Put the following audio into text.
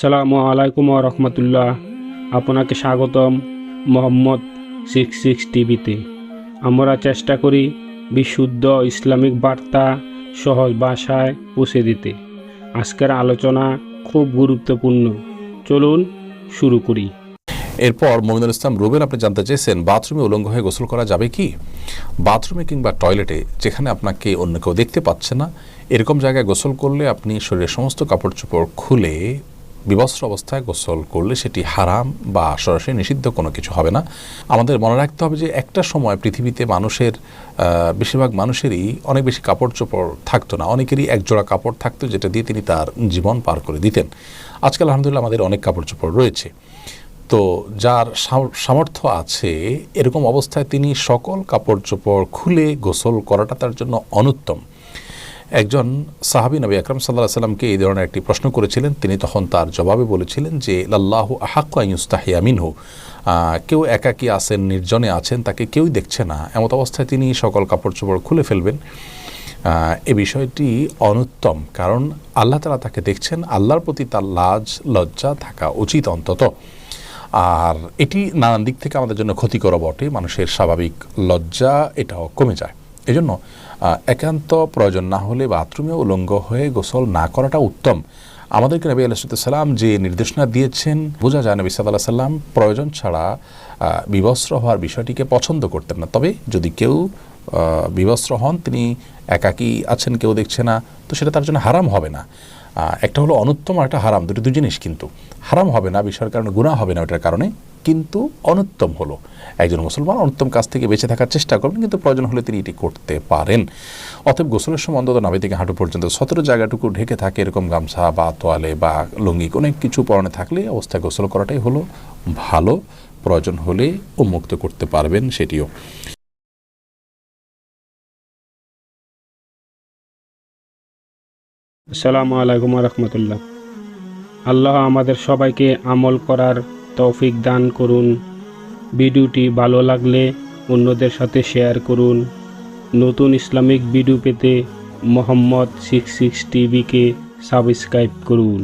আসসালামু আলাইকুম রহমতুল্লাহ। আপনাকে স্বাগতম মোহাম্মদ সিক্স সিক্স টিভিতে। আমরা চেষ্টা করি বিশুদ্ধ ইসলামিক বার্তা সহজ ভাষায় পৌঁছে দিতে। আজকের আলোচনা খুব গুরুত্বপূর্ণ। চলুন শুরু করি। এরপর মমিনুল ইসলাম, রুবেল, আপনি জানতে চেয়েছেন, বাথরুমে উলঙ্গ হয়ে গোসল করা যাবে কি? বাথরুমে কিংবা টয়লেটে, যেখানে আপনাকে অন্য কেউ দেখতে পাচ্ছে না, এরকম জায়গায় গোসল করলে আপনি শরীরের সমস্ত কাপড় চোপড় খুলে বিবস্ত্র অবস্থায় গোসল করলে সেটি হারাম বা সরাসরি নিষিদ্ধ কোনো কিছু হবে না। আমাদের মনে রাখতে হবে যে একটা সময় পৃথিবীতে মানুষের বেশিরভাগ মানুষেরই অনেক বেশি কাপড় চোপড় থাকতো না। অনেকেরই এক জোড়া কাপড় থাকতো যেটা দিয়ে তিনি তার জীবন পার করে দিতেন। আজকাল আলহামদুলিল্লাহ আমাদের অনেক কাপড় চোপড় রয়েছে। তো যার সামর্থ্য আছে, এরকম অবস্থায় তিনি সকল কাপড় চোপড় খুলে গোসল করাটা তার জন্য অনুত্তম। একজন সাহাবী নবী আকরম সাল্লাহ সাল্লামকে এই ধরনের একটি প্রশ্ন করেছিলেন। তিনি তখন তার জবাবে বলেছিলেন যে লাল্লাহ আহাক্কাইস্তাহিয়া মিনহু। আহ, কেউ একাকী আছেন নির্জনে আছেন তাকে কেউই দেখছে না। এমত অবস্থায় তিনি সকল কাপড় চোপড় খুলে ফেলবেন। এ বিষয়টি অনুত্তম কারণ আল্লাহ তালা তাকে দেখছেন আল্লাহর প্রতি তার লাজ লজ্জা থাকা উচিত অন্তত। আর এটি নানান দিক থেকে আমাদের জন্য ক্ষতিকর বটে। মানুষের স্বাভাবিক লজ্জা এটাও কমে যায়। এজন্য একান্ত প্রয়োজন না হলে বাথরুমে উলঙ্গ হয়ে গোসল না করাটা উত্তম। আমাদেরকে নবী আলাইসাল্লাম যে নির্দেশনা দিয়েছেন, বোঝা যায় নবী সাল্লাহ সাল্লাম প্রয়োজন ছাড়া বিবস্ত্র হওয়ার বিষয়টিকে পছন্দ করতেন না। তবে যদি কেউ বিবস্ত্র হন, তিনি একাকী আছেন, কেউ দেখছে না, তো সেটা তার জন্য হারাম হবে না। একটা হলো অনুত্তম আর একটা হারাম, দুটো দু জিনিস কিন্তু। হারাম হবে না বিষয়ের কারণে গুণা হবে না, ওটার কারণে। কিন্তু অনুত্তম হলো। একজন মুসলমান অনুত্তম কাজ থেকে বেঁচে থাকার চেষ্টা করবেন, কিন্তু প্রয়োজন হলে তিনি এটি করতে পারেন। অতএব গোসলের সময় অন্তত নাভি থেকে হাঁটু পর্যন্ত সতেরো জায়গাটুকু ঢেকে থাকে, এরকম গামছা বা তোয়ালে বা লুঙ্গি, অনেক কিছু পরনে থাকলে অবস্থায় গোসল করাটাই হলো ভালো। প্রয়োজন হলে উন্মুক্ত করতে পারবেন সেটিও। আসসালামু আলাইকুম রহমতুল্লাহ। আল্লাহ আমাদের সবাইকে আমল করার তৌফিক দান করুন। ভিডিওটি ভালো লাগলে অন্যদের সাথে শেয়ার করুন। নতুন ইসলামিক ভিডিও পেতে মোহাম্মদ সিক্স সিক্স টিভিকে সাবস্ক্রাইব করুন।